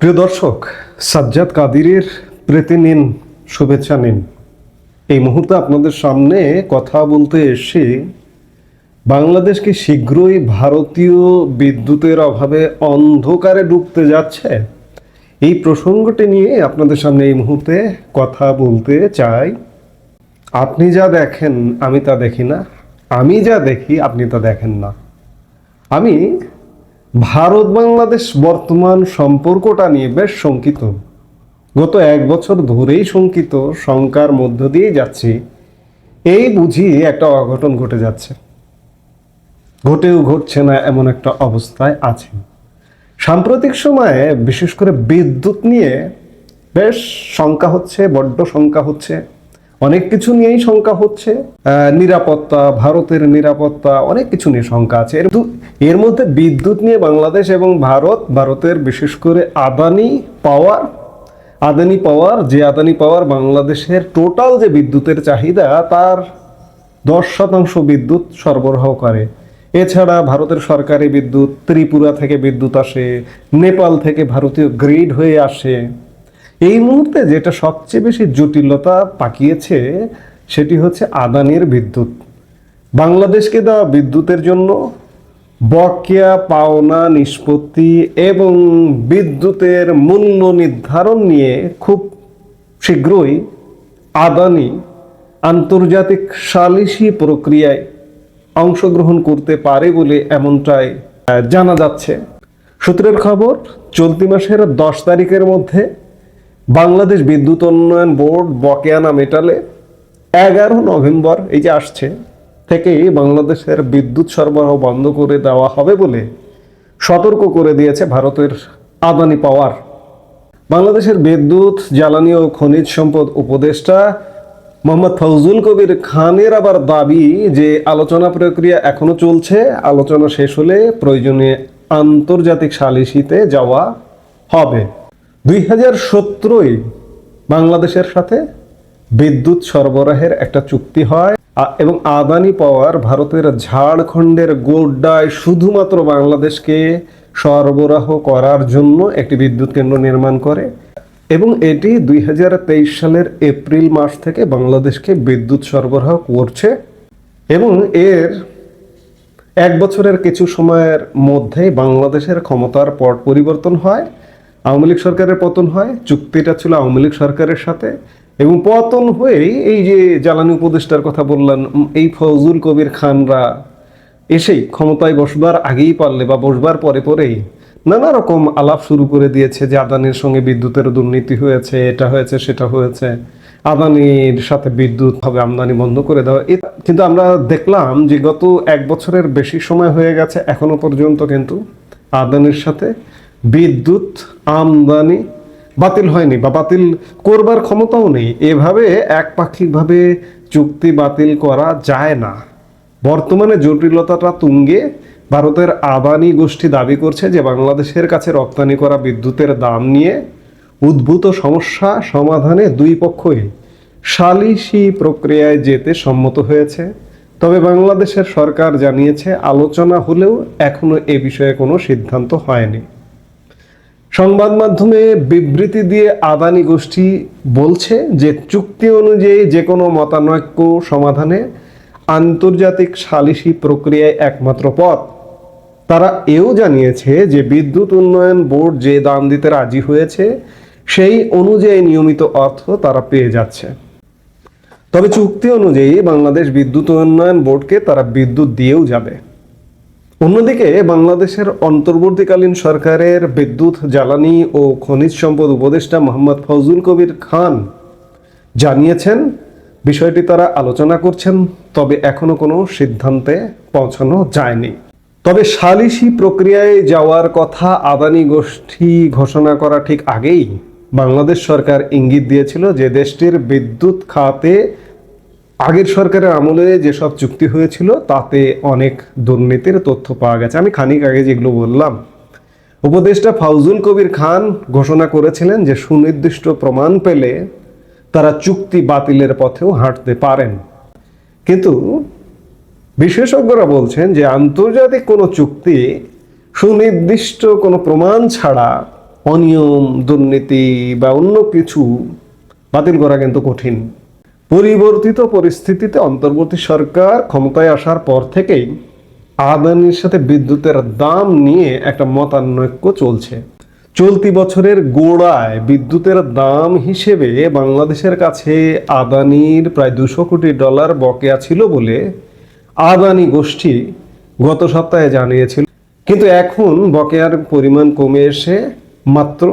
প্রিয় দর্শক, সাজ্জাদ কাদিরের প্রীতি নিন, শুভেচ্ছা নিন। এই মুহূর্তে আপনাদের সামনে কথা বলতে এসে বাংলাদেশকে শীঘ্রই ভারতীয় বিদ্যুতের অভাবে অন্ধকারে ডুবতে যাচ্ছে? এই প্রসঙ্গটি নিয়ে আপনাদের সামনে এই মুহূর্তে কথা বলতে চাই। আপনি যা দেখেন, আমি তা দেখি না। আমি যা দেখি, আপনি তা দেখেন না। আমি ভারত বাংলাদেশ বর্তমান সম্পর্কটা নিয়ে বেশ শঙ্কিত। গত এক বছর ধরেই শঙ্কিত, শঙ্কার মধ্য দিয়ে যাচ্ছি। এই বুঝি একটা অঘটন ঘটে যাচ্ছে। ঘটেও ঘটছে না এমন একটা অবস্থায় আছে। সাম্প্রতিক সময়ে বিশেষ করে বিদ্যুৎ নিয়ে বেশ শঙ্কা হচ্ছে, বড্ড শঙ্কা হচ্ছে। অনেক কিছু নিয়েই শঙ্কা হচ্ছে। নিরাপত্তা, ভারতের নিরাপত্তা, অনেক কিছু নিয়ে শঙ্কা আছে। এর মধ্যে বিদ্যুৎ নিয়ে বাংলাদেশ এবং ভারত ভারতের বিশেষ করে আদানি পাওয়ার আদানি পাওয়ার, যে আদানি পাওয়ার বাংলাদেশের টোটাল যে বিদ্যুতের চাহিদা, তার দশ শতাংশ বিদ্যুৎ সরবরাহ করে। এছাড়া ভারতের সরকারি বিদ্যুৎ, ত্রিপুরা থেকে বিদ্যুৎ আসে, নেপাল থেকে ভারতীয় গ্রিড হয়ে আসে। এই মুহূর্তে যেটা সবচেয়ে বেশি জটিলতা পাকিয়েছে সেটি হচ্ছে আদানির বিদ্যুৎ। বাংলাদেশকে দেওয়া বিদ্যুতের জন্য বকেয়া পাওনা নিষ্পত্তি এবং বিদ্যুতের মূল্য নির্ধারণ নিয়ে খুব শীঘ্রই আদানি আন্তর্জাতিক সালিসি প্রক্রিয়ায় অংশগ্রহণ করতে পারে বলে এমনটাই জানা যাচ্ছে। সূত্রের খবর, চলতি মাসের দশ তারিখের মধ্যে বাংলাদেশ বিদ্যুৎ উন্নয়ন বোর্ড বকেয়ানা মেটালে এগারো নভেম্বর এই যে আসছে, থেকেই বাংলাদেশের বিদ্যুৎ সরবরাহ বন্ধ করে দেওয়া হবে বলে সতর্ক করে দিয়েছে ভারতের আদানি পাওয়ার। বাংলাদেশের বিদ্যুৎ, জ্বালানি ও খনিজ সম্পদ উপদেষ্টা মোহাম্মদ ফৌজুল কবির খানের আবার দাবি যে আলোচনা প্রক্রিয়া এখনও চলছে, আলোচনা শেষ হলে প্রয়োজনে আন্তর্জাতিক সালিসিতে যাওয়া হবে। দুই হাজার সতেরোই বাংলাদেশের সাথে বিদ্যুৎ সরবরাহের একটা চুক্তি হয় এবং আদানি পাওয়ার ভারতের ঝাড়খণ্ডের গোড্ডায় শুধুমাত্র বাংলাদেশকে সরবরাহ করার জন্য একটি বিদ্যুৎ কেন্দ্র নির্মাণ করে, এবং এটি দুই হাজার তেইশ সালের এপ্রিল মাস থেকে বাংলাদেশকে বিদ্যুৎ সরবরাহ করছে, এবং এর এক বছরের কিছু সময়ের মধ্যেই বাংলাদেশের ক্ষমতার পট পরিবর্তন হয়। আওয়ামী লীগ সরকারের পতন হয়, চুক্তিটা ছিল আওয়ামী লীগ সরকারের সাথে, এবং পতন হয়েই এই যে জ্বালানি উপদেষ্টার কথা বললেন এই ফজল কবির খানরা এসেই ক্ষমতায় বসবার আগেই পারলে বা বসবার পরে পরেই নানা রকম আলাপ শুরু করে দিয়েছে যে আদানির সঙ্গে বিদ্যুতের দুর্নীতি হয়েছে, এটা হয়েছে, সেটা হয়েছে, আদানির সাথে বিদ্যুৎ হবে, আমদানি বন্ধ করে দেওয়া কিন্তু আমরা দেখলাম যে গত এক বছরের বেশি সময় হয়ে গেছে এখনও পর্যন্ত কিন্তু আদানির সাথে। বিদ্যুৎ, আমদানি বাতিল হয়নি বা বাতিল করবার ক্ষমতাও নেই। এভাবে একপাক্ষিকভাবে চুক্তি বাতিল করা যায় না। বর্তমানে জটিলতাটা তুঙ্গে ভারতের আদানি গোষ্ঠী দাবি করছে যে বাংলাদেশের কাছে রপ্তানি করা বিদ্যুতের দাম নিয়ে উদ্ভূত সমস্যা সমাধানে দুই পক্ষই সালিসি প্রক্রিয়ায় যেতে সম্মত হয়েছে। তবে বাংলাদেশের সরকার জানিয়েছে, আলোচনা হলেও এখনও এ বিষয়ে কোনো সিদ্ধান্ত হয়নি। সংবাদ মাধ্যমে বিবৃতি দিয়ে আদানি গোষ্ঠী বলছে যে চুক্তি অনুযায়ী যে কোনো মতানৈক্য সমাধানে আন্তর্জাতিক সালিসি প্রক্রিয়ায় একমাত্র পথ। তারা এও জানিয়েছে যে বিদ্যুৎ উন্নয়ন বোর্ড যে দাম দিতে রাজি হয়েছে, সেই অনুযায়ী নিয়মিত অর্থ তারা পেয়ে যাচ্ছে। তবে চুক্তি অনুযায়ী বাংলাদেশ বিদ্যুৎ উন্নয়ন বোর্ডকে তারা বিদ্যুৎ দিয়েও যাবে। অন্যদিকে বাংলাদেশের অন্তর্বর্তীকালীন সরকারের বিদ্যুৎ, জ্বালানি ও খনিজ সম্পদ উপদেষ্টা মোহাম্মদ ফজল কবির খান জানিয়েছেন, বিষয়টি তারা আলোচনা করছেন, তবে এখনও কোনো সিদ্ধান্তে পৌঁছানো যায়নি। তবে সালিসি প্রক্রিয়ায় যাওয়ার কথা আদানি গোষ্ঠী ঘোষণা করা ঠিক আগেই বাংলাদেশ সরকার ইঙ্গিত দিয়েছিল যে দেশটির বিদ্যুৎ খাতে আগের সরকারের আমলে যেসব চুক্তি হয়েছিল, তাতে অনেক দুর্নীতির তথ্য পাওয়া গেছে। আমি খানিক আগে যেগুলো বললাম, উপদেষ্টা ফাউজুল কবির খান ঘোষণা করেছিলেন যে সুনির্দিষ্ট প্রমাণ পেলে তারা চুক্তি বাতিলের পথেও হাঁটতে পারেন। কিন্তু বিশেষজ্ঞরা বলছেন যে আন্তর্জাতিক কোনো চুক্তি সুনির্দিষ্ট কোনো প্রমাণ ছাড়া অনিয়ম, দুর্নীতি বা অন্য কিছু বাতিল করা কিন্তু কঠিন। পরিবর্তিত পরিস্থিতিতে অন্তর্বর্তী সরকার ক্ষমতায় আসার পর থেকেই আদানির সাথে বিদ্যুতের দাম নিয়ে একটা মতানৈক্য চলছে। চলতি বছরের গোড়ায় বিদ্যুতের দাম হিসেবে বাংলাদেশের কাছে আদানির প্রায় দুশো কোটি ডলার বকেয়া ছিল বলে আদানি গোষ্ঠী গত সপ্তাহে জানিয়েছিল। কিন্তু এখন বকেয়ার পরিমাণ কমে এসে মাত্র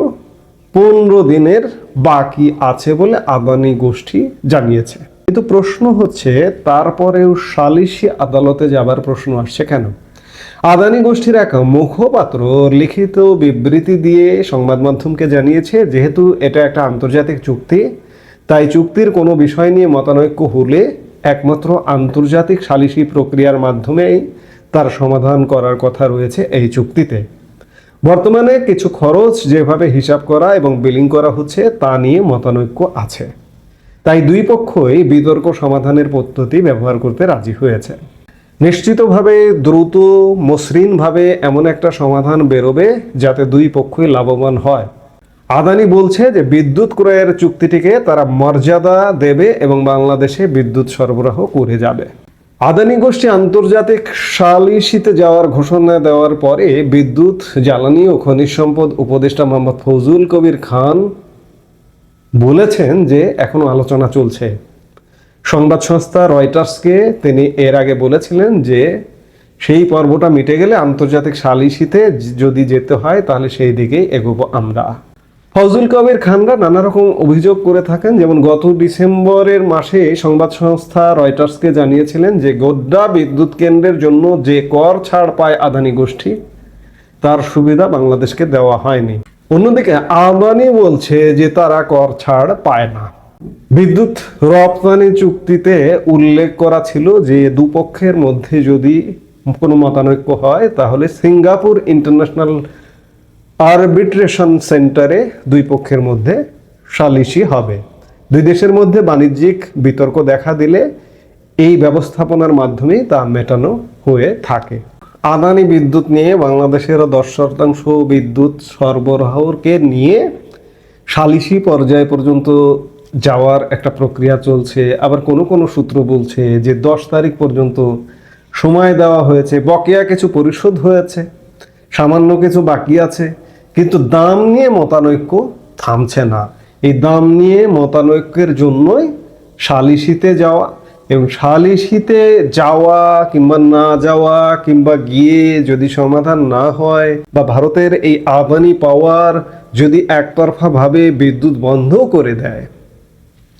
পনেরো দিনের বাকি আছে বলে আদানি গোষ্ঠী জানিয়েছে। কিন্তু প্রশ্ন হচ্ছে, তারপরেও সালিশি আদালতে যাবার প্রশ্ন আসছে কেন? আদানি গোষ্ঠীর এক মুখপাত্র লিখিত বিবৃতি দিয়ে সংবাদ মাধ্যমকে জানিয়েছে, যেহেতু এটা একটা আন্তর্জাতিক চুক্তি, তাই চুক্তির কোনো বিষয় নিয়ে মতানৈক্য হলে একমাত্র আন্তর্জাতিক সালিশি প্রক্রিয়ার মাধ্যমেই তার সমাধান করার কথা রয়েছে এই চুক্তিতে। বর্তমানে কিছু খরচ যেভাবে হিসাব করা এবং বিলিং করা হচ্ছে, তা নিয়ে মতানৈক্য আছে। তাই দুই পক্ষই বিতর্ক সমাধানের পদ্ধতি ব্যবহার করতে রাজি হয়েছে নিশ্চিতভাবে দ্রুত, মসৃণভাবে এমন একটা সমাধান বেরোবে যাতে দুই পক্ষই লাভবান হয়। আদানি বলছে যে বিদ্যুৎ ক্রয়ের চুক্তিটিকে তারা মর্যাদা দেবে এবং বাংলাদেশে বিদ্যুৎ সরবরাহ করে যাবে। আদানি গোষ্ঠী আন্তর্জাতিক সালিসিতে যাওয়ার ঘোষণা দেওয়ার পরে বিদ্যুৎ, জ্বালানি ও খনিজ সম্পদ উপদেষ্টা মোহাম্মদ ফজুল কবির খান বলেছেন যে এখনও আলোচনা চলছে। সংবাদ সংস্থা রয়টার্সকে তিনি এর আগে বলেছিলেন যে সেই পর্বটা মিটে গেলে আন্তর্জাতিক সালিসিতে যদি যেতে হয় তাহলে সেই দিকেই এগোবো আমরা। ফজল কবির খানরা নানা রকম অভিযোগ করে থাকেন। যেমন গত ডিসেম্বরের মাসে সংবাদ সংস্থা রয়টার্সকে জানিয়েছিলেন যে, গোড্ডা বিদ্যুৎ কেন্দ্রের জন্য যে কর ছাড় পায় আদানি গোষ্ঠী, তার সুবিধা বাংলাদেশকে দেওয়া হয়নি। অন্যদিকে আদানি বলছে যে, তারা কর ছাড় পায় না। বিদ্যুৎ রপ্তানি চুক্তিতে উল্লেখ করা ছিল যে, দুপক্ষের মধ্যে যদি কোনো মতানৈক্য হয়, তাহলে সিঙ্গাপুর ইন্টারন্যাশনাল আরবিট্রেশন সেন্টারে দুই পক্ষের মধ্যে সালিশি হবে। দুই দেশের মধ্যে বাণিজ্যিক বিতর্ক দেখা দিলে এই ব্যবস্থাপনার মাধ্যমেই তা মেটানো হয়ে থাকে। আদানি বিদ্যুৎ নিয়ে বাংলাদেশের দশ শতাংশ বিদ্যুৎ সরবরাহকে নিয়ে সালিশি পর্যায় পর্যন্ত যাওয়ার একটা প্রক্রিয়া চলছে। আবার কোনো কোনো সূত্র বলছে যে দশ তারিখ পর্যন্ত সময় দেওয়া হয়েছে, বকেয়া কিছু পরিশোধ হয়েছে, সামান্য কিছু বাকি আছে। কিন্তু দাম নিয়ে মতানৈক্য থামছে না। এই দাম নিয়ে মতানৈক্যের জন্যই সালিশিতে যাওয়া এবং সালিশিতে যাওয়া কিংবা না যাওয়া কিংবা গিয়ে যদি সমাধান না হয় বা ভারতের এই আদানি পাওয়ার যদি একতরফা ভাবে বিদ্যুৎ বন্ধ করে দেয়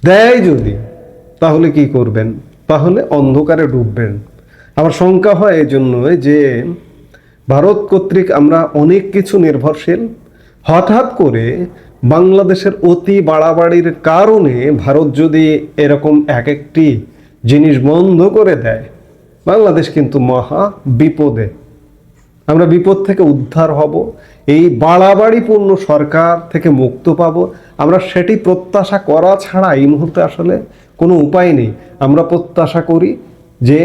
দেয় যদি, তাহলে কি করবেন? তাহলে অন্ধকারে ডুববেন। আমার শঙ্কা হয় এই জন্যই যে ভারত কর্তৃক আমরা অনেক কিছু নির্ভরশীল। হঠাৎ করে বাংলাদেশের অতি বাড়াবাড়ির কারণে ভারত যদি এরকম এক একটি জিনিস বন্ধ করে দেয়, বাংলাদেশ কিন্তু মহা বিপদে। আমরা বিপদ থেকে উদ্ধার হব, এই বাড়াবাড়িপূর্ণ সরকার থেকে মুক্ত পাব। আমরা সেটি প্রত্যাশা করা ছাড়া এই মুহূর্তে আসলে কোনো উপায় নেই। আমরা প্রত্যাশা করি যে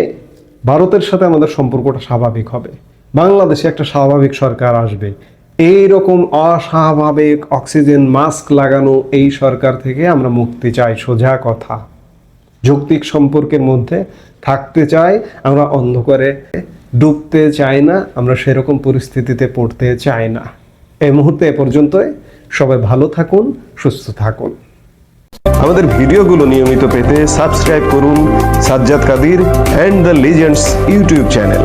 ভারতের সাথে আমাদের সম্পর্কটা স্বাভাবিক হবে। বাংলাদেশে একটা স্বাভাবিক সরকার আসবে। এই রকম অস্বাভাবিক অক্সিজেন মাস্ক লাগানো এই সরকার থেকে আমরা মুক্তি চাই, সোজা কথা। যৌক্তিক সম্পর্কের মধ্যে থাকতে চাই, আমরা অন্ধকারে ডুবতে চাই না, আমরা সেরকম পরিস্থিতিতে পড়তে চাই না। এই মুহূর্তে এ পর্যন্তই, সবাই ভালো থাকুন, সুস্থ থাকুন। আমাদের ভিডিওগুলো নিয়মিত পেতে সাবস্ক্রাইব করুন Sajjad Kadir and the legends YouTube channel